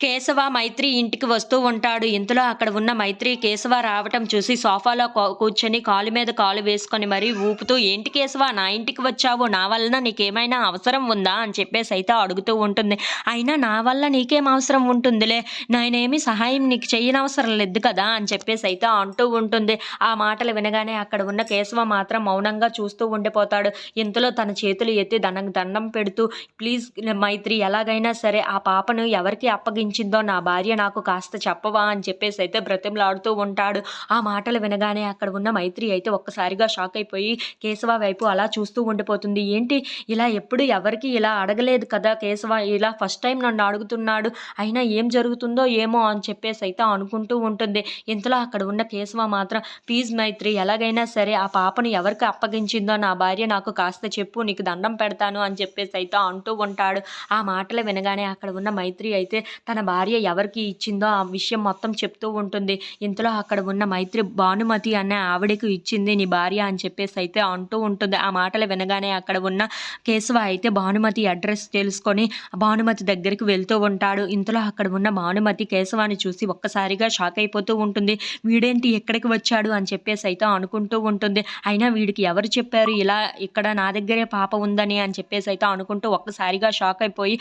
కేశవ మైత్రి ఇంటికి వస్తూ ఉంటాడు. ఇంతలో అక్కడ ఉన్న మైత్రి కేశవ రావటం చూసి సోఫాలో కూర్చొని కాలు మీద కాలు వేసుకొని మరీ ఊపుతూ ఏంటి కేశవ నా ఇంటికి వచ్చావు? నా వలన నీకేమైనా అవసరం ఉందా? అని చెప్పేసి అయితే అడుగుతూ ఉంటుంది. అయినా నా వల్ల నీకేం అవసరం ఉంటుందిలే? నేనేమి సహాయం నీకు చేయనవసరం లేదు కదా? అని చెప్పేసి అయితే అంటూ ఉంటుంది. ఆ మాటలు వినగానే అక్కడ ఉన్న కేశవ మాత్రం మౌనంగా చూస్తూ ఉండిపోతాడు. ఇంతలో తన చేతులు ఎత్తి దండం దండం పెడుతూ ప్లీజ్ మైత్రి ఎలాగైనా సరే ఆ పాపను ఎవరికి అప్పగించిందో నా భార్య నాకు కాస్త చెప్పవా అని చెప్పేసి అయితే బ్రతిమలాడుతూ ఉంటాడు. ఆ మాటలు వినగానే అక్కడ ఉన్న మైత్రి అయితే ఒక్కసారిగా షాక్ అయిపోయి కేశవ వైపు అలా చూస్తూ ఉండిపోతుంది. ఏంటి? ఇలా ఎప్పుడు ఎవరికి ఇలా అడగలేదు కదా కేశవ? ఇలా ఫస్ట్ టైం నన్ను అడుగుతున్నాడు. అయినా ఏం జరుగుతుందో ఏమో అని చెప్పేసి అయితే అనుకుంటూ ఉంటుంది. ఇంతలో అక్కడ ఉన్న కేశవ మాత్రం ప్లీజ్ మైత్రి ఎలాగైనా సరే ఆ పాపను ఎవరికి అప్పగించిందో నా భార్య నాకు కాస్త చెప్పు నీకు దండం పెడతాను అని చెప్పేసి అయితే అంటూ ఉంటాడు. ఆ మాటలు వినగానే అక్కడ ఉన్న మైత్రి అయితే తన భార్య ఎవరికి ఇచ్చిందో ఆ విషయం మొత్తం చెప్తూ ఉంటుంది. ఇంతలో అక్కడ ఉన్న మైత్రి భానుమతి అనే ఆవిడకు ఇచ్చింది నీ భార్య అని చెప్పేసి అయితే అంటూ ఉంటుంది. ఆ మాటలు వినగానే అక్కడ ఉన్న కేశవ అయితే భానుమతి అడ్రస్ తెలుసుకొని భానుమతి దగ్గరికి వెళ్తూ ఉంటాడు. ఇంతలో అక్కడ ఉన్న భానుమతి కేశవాన్ని చూసి ఒక్కసారిగా షాక్ అయిపోతూ ఉంటుంది. వీడేంటి ఎక్కడికి వచ్చాడు అని చెప్పేసి అయితే అనుకుంటూ ఉంటుంది. అయినా వీడికి ఎవరు చెప్పారు? ఇలా ఇక్కడ నా దగ్గరే పాప ఉందని అని చెప్పేసి అయితే అనుకుంటూ ఒక్కసారిగా షాక్ అయిపోయి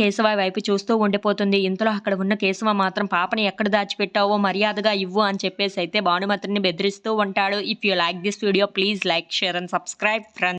కేశవ వైపు చూస్తూ ఉండిపోతుంది. ఇంతలో అక్కడ ఉన్న కేశవ మాత్రం పాపని ఎక్కడ దాచిపెట్టావో మర్యాదగా ఇవ్వు అని చెప్పేసి అయితే భానుమతిని బెదిరిస్తూ ఉంటాడు. If you like this video please like share and subscribe friends